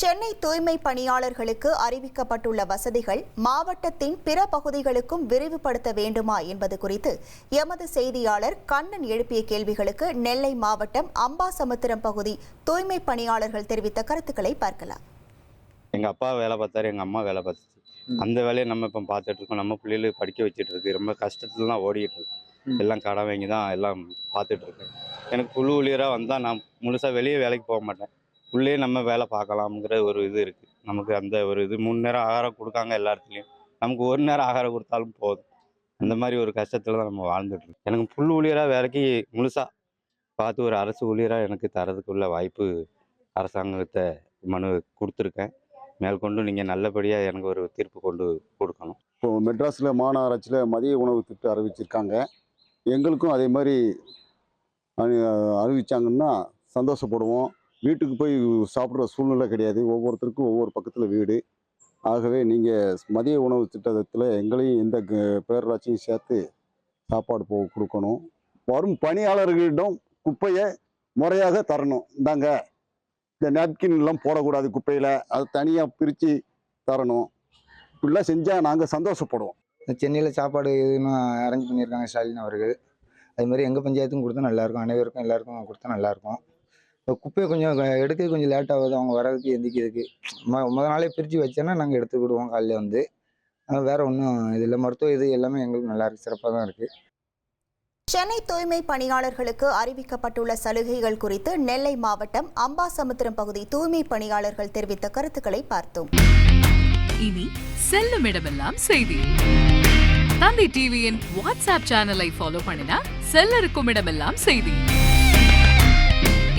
சென்னை தூய்மை பணியாளர்களுக்கு அறிவிக்கப்பட்டுள்ள வசதிகள் மாவட்டத்தின் பிற பகுதிகளுக்கும் விரிவுபடுத்த வேண்டுமா என்பது குறித்து எமது செய்தியாளர் கண்ணன் எழுப்பிய கேள்விகளுக்கு நெல்லை மாவட்டம் அம்பாசமுத்திரம் பகுதி தூய்மை பணியாளர்கள் தெரிவித்த கருத்துக்களை பார்க்கலாம். எங்க அப்பா வேலை பார்த்தாரு எங்க அம்மா வேலை பார்த்துச்சு. அந்த வேலையை நம்ம இப்போ பார்த்துட்டு இருக்கோம். நம்ம பிள்ளைகளுக்கு படிக்க வச்சுட்டு இருக்கு. ரொம்ப கஷ்டத்துல தான் ஓடிட்டு இருக்கு. எல்லாம் கடன் வாங்கி தான் எல்லாம் பார்த்துட்டு இருக்கேன் எனக்கு குழு ஊழியராக வந்தால் நான் முழுசாக வெளியே வேலைக்கு போக மாட்டேன். உள்ளே நம்ம வேலை பார்க்கலாம்ங்கிற ஒரு இது இருக்குது நமக்கு அந்த ஒரு இது மூணு நேரம் ஆகாரம் கொடுக்காங்க எல்லா இடத்துலையும். நமக்கு ஒரு நேரம் ஆகாரம் கொடுத்தாலும் போதும். அந்த மாதிரி ஒரு கஷ்டத்தில் தான் நம்ம வாழ்ந்துட்டுருக்கோம் எனக்கு புல் ஊழியராக வேலைக்கு முழுசாக பார்த்து ஒரு அரசு ஊழியராக எனக்கு தரதுக்குள்ள வாய்ப்பு அரசாங்கத்தை மனு கொடுத்துருக்கேன். மேற்கொண்டு நீங்கள் நல்லபடியாக எனக்கு ஒரு தீர்ப்பு கொண்டு கொடுக்கணும். இப்போ மெட்ராஸில் மாநகராட்சியில் மதிய உணவு திட்டம் அறிவிச்சிருக்காங்க. எங்களுக்கும் அதே மாதிரி அறிவிச்சாங்கன்னா சந்தோஷப்படுவோம். வீட்டுக்கு போய் சாப்பிட்ற சூழ்நிலை கிடையாது. ஒவ்வொருத்தருக்கும் ஒவ்வொரு பக்கத்தில் வீடு. ஆகவே நீங்கள் மதிய உணவு திட்டத்தில் எங்களையும் எந்த பேரராட்சியும் சேர்த்து சாப்பாடு போ கொடுக்கணும். வரும் பணியாளர்களிடம் குப்பையை முறையாக தரணும். இந்தாங்க. இந்த நாப்கின் எல்லாம் போடக்கூடாது குப்பையில். அதை தனியாக பிரித்து தரணும். இப்படிலாம் செஞ்சால் நாங்கள் சந்தோஷப்படுவோம். சென்னையில் சாப்பாடு இதுன்னு அரேஞ்ச் பண்ணியிருக்காங்க ஸ்டாலின் அவர்கள். அதுமாதிரி எங்கள் பஞ்சாயத்துக்கும் கொடுத்தா நல்லாயிருக்கும் அனைவருக்கும் எல்லாருக்கும் கொடுத்தா நல்லாயிருக்கும் குப்பையை கொஞ்சம் எடுக்க கொஞ்சம் லேட் ஆகுது. அவங்க வர்றதுக்கு எந்திக்கிறதுக்கு. மொ முத நாளே பிரித்து வச்சோன்னா நாங்கள் எடுத்துக்கிடுவோம் காலையில் வந்து. வேற ஒன்றும் இது இல்லை. மருத்துவ இது எல்லாமே எங்களுக்கு நல்லா இருக்குது சிறப்பாக தான் இருக்குது சென்னை தூய்மை பணியாளர்களுக்கு அறிவிக்கப்பட்டுள்ள சலுகைகள் குறித்து நெல்லை மாவட்டம் அம்பாசமுத்திரம் பகுதி தூய்மை பணியாளர்கள் தெரிவித்த கருத்துக்களை பார்த்தோம். இனி செல்லும் இடமெல்லாம் செய்தி. தந்தை டிவியின் வாட்ஸ்அப் சேனலை ஃபாலோ பண்ணினா செல்ல இருக்கும் இடமெல்லாம் செய்தி.